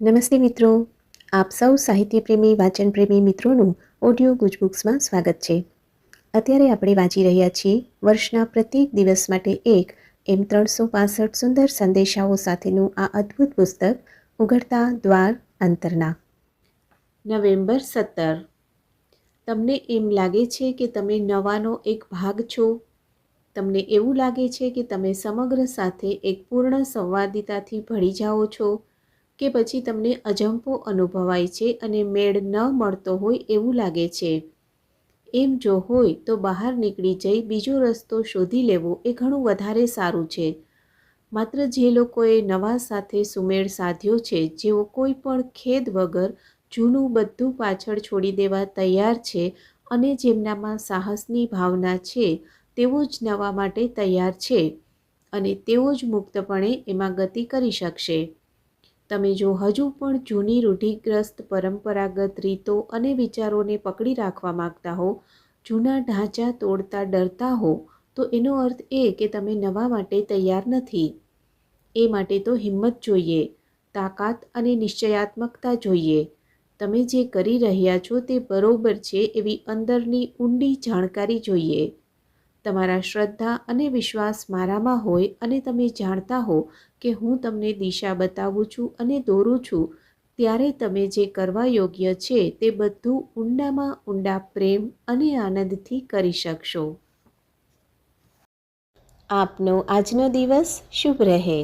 નમસ્તે મિત્રો. આપ સૌ સાહિત્યપ્રેમી, વાચનપ્રેમી મિત્રોનું ઓડિયો ગુજબુક્સમાં સ્વાગત છે. અત્યારે આપણે વાંચી રહ્યા છીએ વર્ષના પ્રત્યેક દિવસ માટે એક એમ ત્રણસો પાસઠ સુંદર સંદેશાઓ સાથેનું આ અદ્ભુત પુસ્તક, ઉઘડતા દ્વાર અંતરના. નવેમ્બર સત્તર. તમને એમ લાગે છે કે તમે નવાનો એક ભાગ છો? તમને એવું લાગે છે કે તમે સમગ્ર સાથે એક પૂર્ણ સંવાદિતાથી ભળી જાઓ છો? કે પછી તમને અજંપો અનુભવાય છે અને મેળ ન મળતો હોય એવું લાગે છે. એમ જો હોય તો બહાર નીકળી જઈ બીજો રસ્તો શોધી લેવો એ ઘણું વધારે સારું છે. માત્ર જે લોકોએ નવા સાથે સુમેળ સાધ્યો છે, જેઓ કોઈ પણ ખેદ વગર જૂનું બધું પાછળ છોડી દેવા તૈયાર છે અને જેમનામાં સાહસની ભાવના છે, તેઓ જ નવા માટે તૈયાર છે અને તેઓ જ મુક્તપણે એમાં ગતિ કરી શકશે. તમે જો હજુ પણ જૂની રૂઢિગ્રસ્ત પરંપરાગત રીતો અને વિચારોને પકડી રાખવા માંગતા હો, જૂના ઢાંચા તોડતા ડરતા હો, તો એનો અર્થ એ કે તમે નવા માટે તૈયાર નથી. એ માટે તો હિંમત જોઈએ, તાકાત અને નિશ્ચયાત્મકતા જોઈએ. તમે જે કરી રહ્યા છો તે બરોબર છે એવી અંદરની ઊંડી જાણકારી જોઈએ. તમારા શ્રદ્ધા અને વિશ્વાસ મારામાં હોય અને તમે જાણતા હો કે હું તમને દિશા બતાવું છું અને દોરું છું, ત્યારે તમે જે કરવા યોગ્ય છે તે બધું ઊંડામાં ઊંડા પ્રેમ અને આનંદથી કરી શકશો. આપનો આજનો દિવસ શુભ રહે.